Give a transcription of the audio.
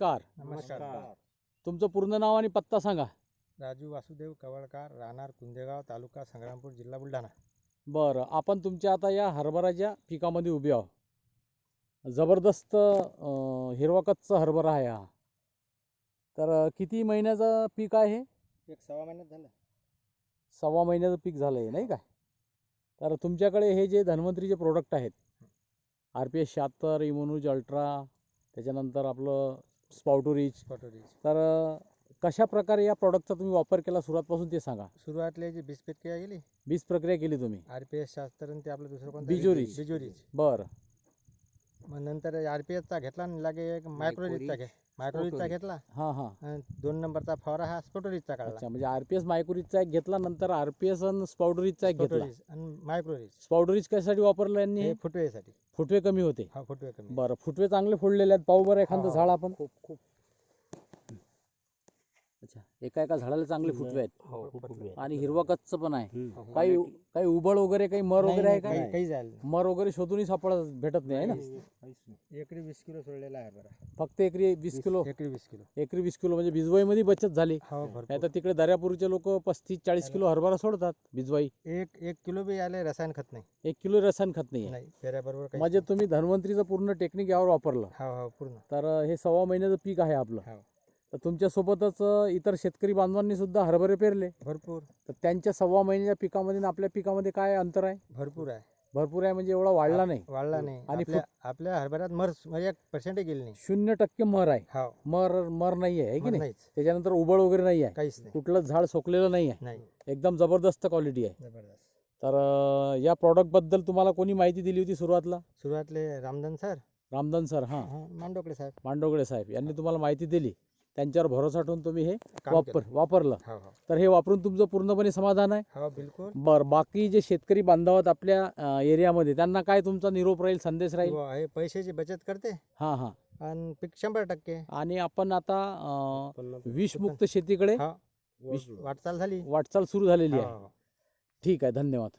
नमस्कार. नमस्कार. तुमचं पूर्ण नाव आणि पत्ता सांगा. राजू वासुदेव कवळकार राहणार कुंदेगाव तालुका संग्रामपूर जिल्हा बुलढाणा. बरं आपण तुमच्या आता या हरभराच्या पिकामध्ये उभे आहो जबरदस्त अं, हिरवा कच्च हरभरा आहे हा. तर किती महिन्याचं पीक आहे? हे एक सव्वा महिन्यात झालं. सव्वा महिन्याचं पीक झालं आहे नाही काय तर तुमच्याकडे हे जे धन्वंतरीचे प्रोडक्ट आहेत आर पी एस शहात्तर इमोनूज अल्ट्रा त्याच्यानंतर आपलं स्पाउटोरिच कटोरी तर कशा प्रकारे या प्रॉडक्टचा तुम्ही वापर केला? सुरुवातपासून ते सांगा. सुरुवातले जी बीज प्रक्रिया गेली बीज प्रक्रिया केली तुम्ही. आर पी एस शास्त्र आणि ते आपलं दुसरं कोणतं? बिजोरीज. बिजोरीज बरं. मग नंतर आर पी एसचा घेतला आणि लागे एक मायक्रोरीजचा घे Spotoriz. घेतला. हां हां. आणि दोन नंबरचा फवारा हा स्पोटोरीजचा काढला. अच्छा म्हणजे आर पी एस मायक्रोरीजचा एक घेतला नंतर आर पी एस आणि स्पाउडरीजचा एक घेतला. स्पोटोरीज आणि मायक्रोरीज स्पाउडरीज कशासाठी वापरलं यांनी? हे हे? फुटवेसाठी फुटवे कमी होते. हा फुटवे कमी. बरं फुटवे चांगले फोडलेले आहेत. पाहू बरं एखादं हा, झाड आपण. खूप खूप. अच्छा. एका एका झाडाला चांगले फुटवे आहेत खूप फुटवे. आणि हिरवा कच्च पण आहे. हो. काही काही उबळ वगैरे काही मर वगैरे आहे का? काही- काही झालं नाही. मर वगैरे शोधूनही सापडत भेटत नाही आहे ना? एकरी वीस किलो सोडलेला आहे बरं. फक्त एकरी वीस किलो? एकरी वीस किलो. एकरी वीस किलो म्हणजे बिजवाईमध्ये बचत झाली. हो नाही भरपूर तर तिकडे दर्यापूरचे लोक पस्तीस चाळीस किलो हरभरा सोडतात बिजवाई एक एक किलो बी आले रसायन खत नाही. एक किलो रसायन खत नाही. नाही पेऱ्याबरोबर काही म्हणजे तुम्ही धन्वंतरीचं पूर्ण टेक्निक यावर वापरलं. हो हो पूर्ण. तर हे सव्वा महिन्याचं पीक आहे आपलं. हो. तर तुमच्यासोबतच इतर शेतकरी बांधवांनी सुद्धा हरभरे पेरले. भरपूर. तर त्यांच्या सव्वा महिन्याच्या पिकामध्ये आणि आपल्या पिकामध्ये काय अंतर आहे? भरपूर आहे. भरपूर आहे म्हणजे एवढा वाढला नाही. वाढला नाही. आणि आपल्या आपल्या हरभऱ्यात मर म्हणजे पर्सेंट गेली नाही. शून्य टक्के मर आहे. हो. मर मर नाही आहे है की नाही? नाहीच. त्याच्यानंतर उबळ वगैरे नाही आहे काहीच नाही. कुठलं झाड सोकलेलं नाही आहे नाही. एकदम जबरदस्त क्वालिटी आहे. जबरदस्त. तर अं, या product बद्दल तुम्हाला कोणी माहिती दिली होती सुरुवातला? सुरुवातले रामधन सर. रामदान सर हां. मांडोकळे साहेब. मांडोगडे साहेब यांनी तुम्हाला माहिती दिली. त्यांच्यावर भरोसा ठेवून तुम्ही हे वापर. वापरलं. हो हो. तर हे वापरून तुमचं पूर्णपणे समाधान आहे. हो बिलकुल. बर बाकी जे शेतकरी बांधव आहेत आपल्या एरियामध्ये त्यांना काय तुमचा निरोप राहील संदेश राहील? पैशाची बचत करते. हां हां. आणि पीक शंभर टक्के. आणि आपण आता विषमुक्त शेतीकडे वाटचाल झाली. वाटचाल सुरू झालेली आहे. ठीक आहे धन्यवाद.